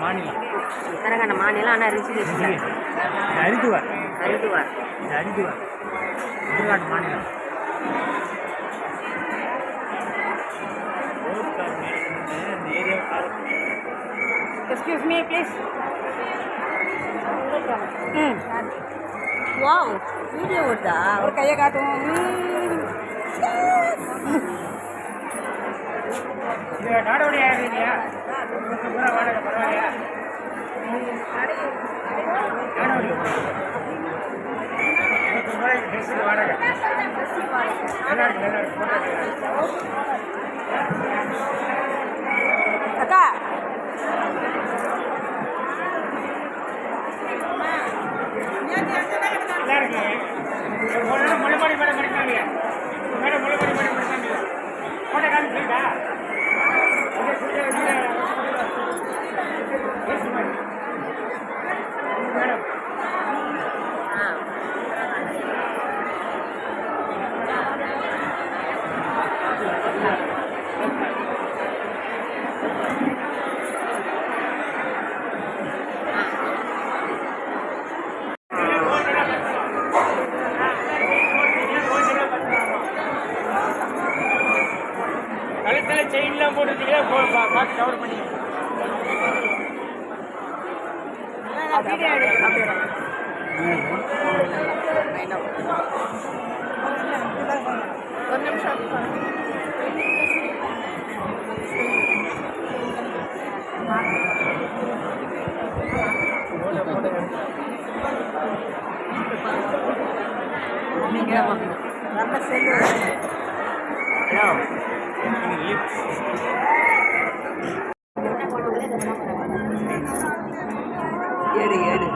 மாநிலம். உத்தரகண்ட மாநிலம் ஆனால் ரிஷிகேஷ் உத்தரகாண்ட் மாநிலம். எக்ஸ்கியூஸ் மீ ப்ளீஸ் ம். வாவ் வீடியோ ஓடுதா? ஒரு கையை காட்டும் நாடோடி இல்லையா வாடகை வாடகை நல்லா இருக்கு நல்லா இருக்கு பார்த்து கவர் பண்ணி ஒரு நிமிஷம் நம்ம செல்லு ஹலோ லிப்ஸ் ஏடு ஏடு.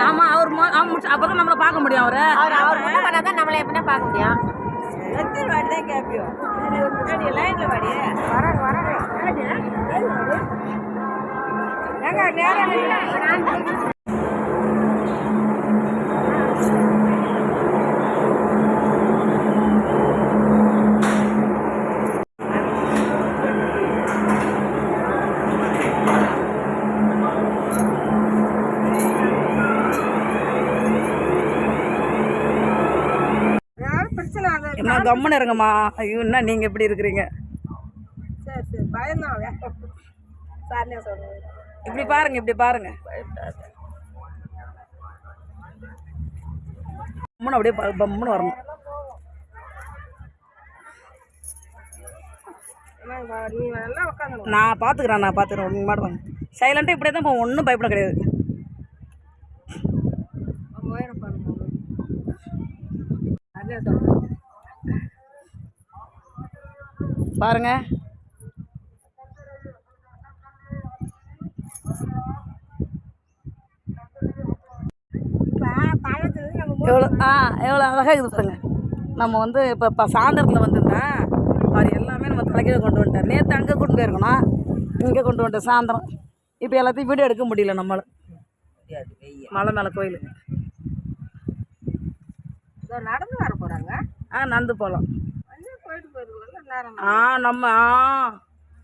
ஆமா அவர் அப்பதான் நம்மள பார்க்க முடியும் அவரை. அவர் அவர் முன்ன பண்ணாதான் தான் நம்மளை எப்படின்னா பார்க்க முடியும். கேட்பியோம். முன்னாடி லைன்ல வாடி என்ன கம்முன்னு இருங்கம்மா. ஐயோ என்ன நீங்க எப்படி இருக்கிறீங்க? சரி சரி. பயந்தான் சார் நான் சொல்றேன். இப்படி பாருங்க இப்படி பாருங்க. கம்முன்னு அப்படியே பம்முன்னு வரணும். நான் பார்த்துக்கிறேன் நான் பார்த்துக்கிறேன் நீங்கள் மாடுவாங்க சைலண்ட்டாக இப்படியே தான் போவோம் ஒன்றும் பயப்பட கிடையாது. பாருங்கள் பாருங்க அதே சொல்றேன் பாருங்க பழத்துல நம்ம எவ்வளோ ஆ எவ்வளோ அழகாக இருக்குது பாருங்க. நம்ம வந்து இப்போ இப்போ சாயந்தரத்தில் வந்திருந்தா அவர் எல்லாமே நம்ம தலைக்கீழ கொண்டு வந்துட்டார். நேற்று அங்கே கொண்டு போயிருக்கணும். இங்கே கொண்டு வந்துட்டேன் சாயந்தரம். இப்போ எல்லாத்தையும் வீடியோ எடுக்க முடியல நம்மளால் மலை மேலே கோயில். இதோ நடந்து வர போறாங்க. ஆ நடந்து போகலாம் ஆ நம்ம ஆ.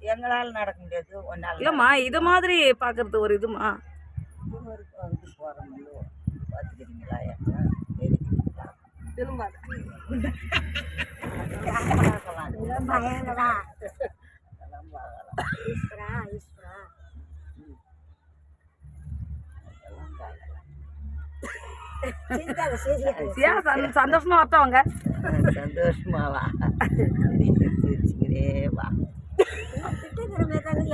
எங்களால் நடக்க முடியாது ஒன்றால் இல்லைம்மா இது மாதிரி பார்க்கறது ஒரு இதுமா வந்து போகிறோம் பார்த்துக்கிறீங்களா தெரிஞ்சுக்கிறீங்களா திரும்ப ஏன் சந் சந்தோஷமாக வரட்டவங்க சந்தோஷமாவா? சிரிச்சுக்கிறே வா.